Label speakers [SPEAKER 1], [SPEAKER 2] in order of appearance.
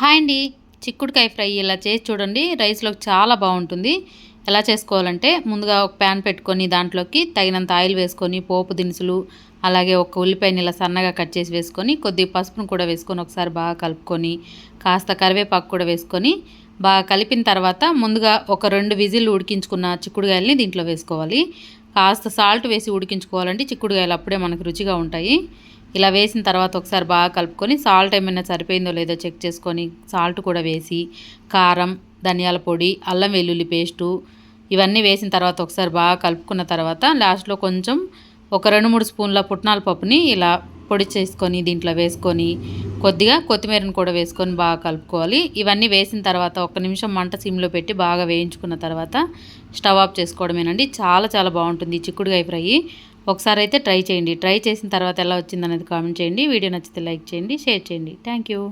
[SPEAKER 1] Hi అండి. చిక్కుడుకాయ fry ఇలా చేసి చూడండి. రైస్లోకి చాలా బాగుంటుంది. ఎలా చేసుకోవాలంటే ముందుగా ఒక ప్యాన్ పెట్టుకొని దాంట్లోకి తగినంత ఆయిల్ వేసుకొని పోపు దినుసులు అలాగే ఒక ఉల్లిపాయని ఇలా సన్నగా కట్ చేసి వేసుకొని కొద్దిగా పసుపును కూడా వేసుకొని ఒకసారి బాగా కలుపుకొని కాస్త కరివేపాకు కూడా వేసుకొని బాగా కలిపిన తర్వాత ముందుగా ఒక రెండు విజిల్ ఉడికించుకున్న చిక్కుడుకాయలని దీంట్లో వేసుకోవాలి. కాస్త సాల్ట్ వేసి ఉడికించుకోవాలంటే చిక్కుడుగాయలు అప్పుడే మనకు రుచిగా ఉంటాయి. ఇలా వేసిన తర్వాత ఒకసారి బాగా కలుపుకొని సాల్ట్ ఏమైనా సరిపోయిందో లేదో చెక్ చేసుకొని సాల్ట్ కూడా వేసి కారం ధనియాల పొడి అల్లం వెల్లుల్లి పేస్టు ఇవన్నీ వేసిన తర్వాత ఒకసారి బాగా కలుపుకున్న తర్వాత లాస్ట్లో కొంచెం ఒక రెండు మూడు స్పూన్ల పుట్నాల పప్పుని ఇలా పొడి చేసుకొని దీంట్లో వేసుకొని కొద్దిగా కొత్తిమీరను కూడా వేసుకొని బాగా కలుపుకోవాలి. ఇవన్నీ వేసిన తర్వాత ఒక నిమిషం మంట సిమ్లో పెట్టి బాగా వేయించుకున్న తర్వాత స్టవ్ ఆఫ్ చేసుకోవడమేనండి. చాలా చాలా బాగుంటుంది చిక్కుడుగాయ ఫ్రై. ఒకసారి అయితే ట్రై చేయండి. ట్రై చేసిన తర్వాత ఎలా వచ్చిందనేది కామెంట్ చేయండి. వీడియో నచ్చితే లైక్ చేయండి షేర్ చేయండి. Thank you.